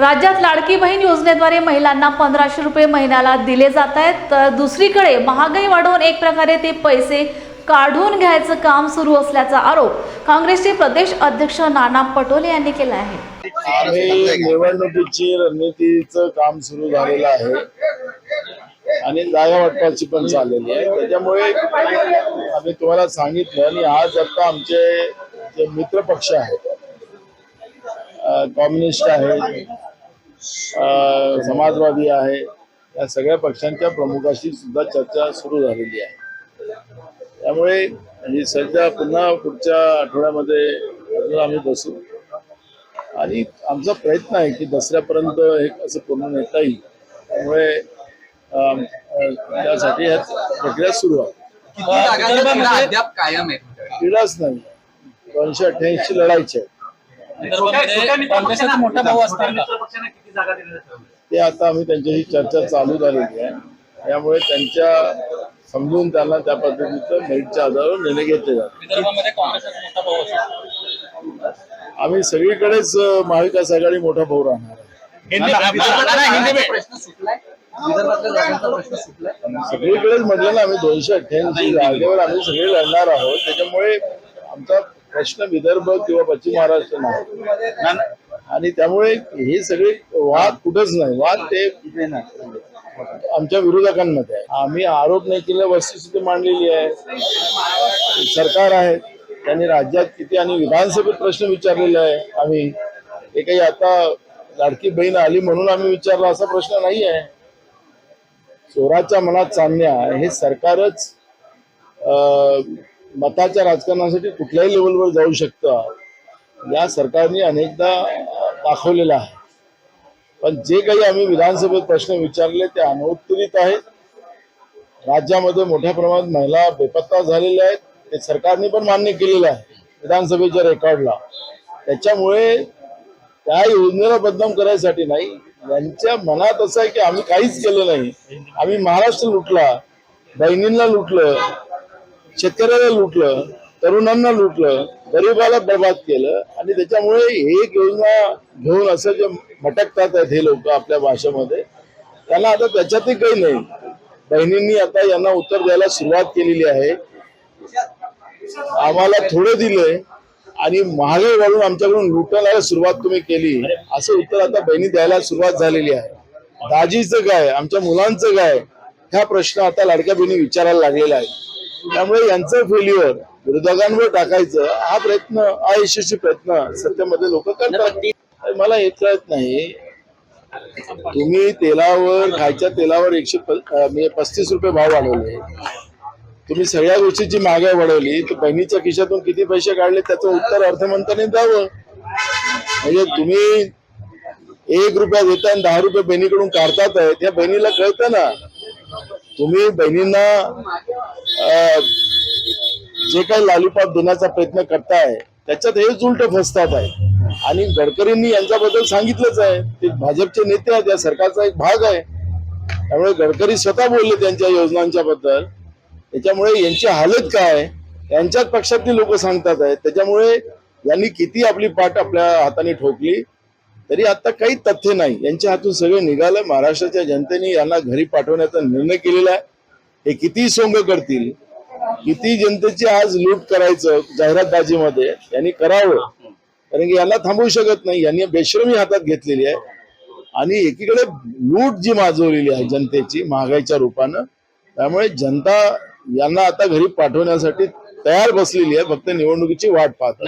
राज्यात लाडकी बहीण योजनेद्वारे महिलांना पंधराशे रुपये महिन्याला दिले जात आहेत. तर दुसरीकडे महागाई वाढवून एक प्रकारे ते पैसे काढून घ्यायचं काम सुरू असल्याचा आरोप काँग्रेसचे प्रदेश अध्यक्ष नाना पटोले यांनी केला आहे. निवडणुकीची रणनीतीचं काम सुरू झालेलं आहे. आणि जागा वाटपाची पण चाललेली आहे. त्याच्यामुळे आम्ही तुम्हाला सांगितलं आणि आज आता आमचे जे मित्र पक्ष आहेत कम्युनिस्ट आहेत समाजवादी आहे. या सगळ्या पक्षांच्या प्रमुखाशी सुद्धा चर्चा सुरू झालेली आहे. त्यामुळे ही सध्या पुन्हा पुढच्या आठवड्यामध्ये अजून आम्ही बसू. आणि आमचा प्रयत्न आहे की दसऱ्यापर्यंत हे कसं पूर्ण नेता येईल. त्यामुळे त्यासाठी ह्या प्रक्रिया सुरू आहे. क्रीडाच नाही. दोनशे अठ्ठ्याऐंशी लढायचे आहे. विदर्भामध्ये काँग्रेसचा मोठा भाऊ असणार का ते आता आम्ही त्यांच्याशी चर्चा चालू झालेली आहे. त्यामुळे त्यांच्या समजून त्यांना त्या पद्धतीचं मेरिटच्या आधारावर निर्णय घेतले जातात. विदर्भामध्ये काँग्रेसचा मोठा भाऊ असणार आम्ही सगळीकडेच महाविकास आघाडी मोठा भाऊ राहणार सगळीकडेच म्हटलं ना आम्ही दोनशे अठ्ठ्याऐंशी जागेवर आम्ही सगळे लढणार आहोत. त्याच्यामुळे आमचा प्रश्न विदर्भ किंवा पश्चिम महाराष्ट्र नाही. आणि त्यामुळे हे सगळे वाद कुठंच नाही. वाद ते आमच्या विरोधकांमध्ये आहे. आम्ही आरोप नाही केले वस्तुस्थिती मांडलेली आहे. सरकार आहे. त्यांनी राज्यात किती आणि विधानसभेत प्रश्न विचारलेले आहे. आम्ही हे काही आता लाडकी बहीण आली म्हणून आम्ही विचारला असा प्रश्न नाही आहे. चोराच्या मनात चालण्या हे सरकारच अं, मताच्या राजकारणासाठी कुठल्याही लेवलवर जाऊ शकतं या सरकारने अनेकदा दाखवलेलं आहे. पण जे काही आम्ही विधानसभेत प्रश्न विचारले ते अनुत्तरित आहेत. राज्यामध्ये मोठ्या प्रमाणात महिला बेपत्ता झालेल्या आहेत. ते सरकारने पण मान्य केलेलं आहे विधानसभेच्या रेकॉर्डला. त्याच्यामुळे त्या योजनेला बदनाम करायसाठी नाही. यांच्या मनात असं आहे की आम्ही काहीच केलं नाही. आम्ही महाराष्ट्र लुटला बहिणींना लुटलं शेतकऱ्याला लुटलं तरुणांना लुटलं गरिबाला बर्बाद केलं आणि त्याच्यामुळे हे एक योजना घेऊन असं जे भटकतात आहेत हे लोक आपल्या भाषेमध्ये त्यांना आता त्याच्यातही काही नाही. बहिणींनी आता यांना उत्तर द्यायला सुरुवात केलेली आहे. आम्हाला थोडे दिले आणि महागाई वाढून आमच्याकडून लुटायला सुरुवात तुम्ही केली असं उत्तर आता बहिणी द्यायला सुरुवात झालेली आहे. दाजीचं काय आमच्या मुलांचं काय ह्या प्रश्न आता लाडक्या बहिणी विचारायला लागलेला आहे त्यामुळे यांचं फेल्युअर विरोधकांवर टाकायचं हा प्रयत्न अयशस्वी प्रयत्न सत्तेमध्ये लोक करतात. मला हे कळत नाही तुम्ही तेलावर खायच्या तेलावर एकशे म्हणजे पस्तीस रुपये भाव वाढवले. तुम्ही सगळ्या गोष्टीची महागाई वाढवली तर बहिणीच्या खिशातून किती पैसे काढले त्याचं उत्तर अर्थमंत्र्यांनी द्यावं. म्हणजे तुम्ही एक रुपया देता आणि दहा रुपये बहिणीकडून काढतात त्या बहिणीला कळतं ना. तुम्ही बहिणींना जे काही लालीपाप देण्याचा प्रयत्न करताय त्याच्यात हेच उलट फसतात आहे. आणि गडकरींनी यांच्याबद्दल सांगितलंच आहे. ते भाजपचे नेते आहेत या सरकारचा एक भाग आहे. त्यामुळे गडकरी स्वतः बोलले त्यांच्या योजनांच्या बद्दल. त्याच्यामुळे यांची हालत काय यांच्याच पक्षातली लोक सांगतात आहेत. त्याच्यामुळे यांनी किती आपली पाठ आपल्या हाताने ठोकली तरी आता काही तथ्य नाही. यांच्या हातून सगळं निघालं. महाराष्ट्राच्या जनतेने यांना घरी पाठवण्याचा निर्णय केलेला आहे. हे किती सोंग करतील? किती जनतेची आज लूट करायचं जाहिरातबाजीमध्ये? यांनी करावं. कारण की यांना थांबवू शकत नाही. यांनी बेश्रमी हातात घेतलेली आहे. आणि एकीकडे लूट जी माजवलेली आहे जनतेची महागाईच्या रूपानं त्यामुळे जनता यांना आता घरी पाठवण्यासाठी तयार बसलेली आहे. फक्त निवडणुकीची वाट पाहत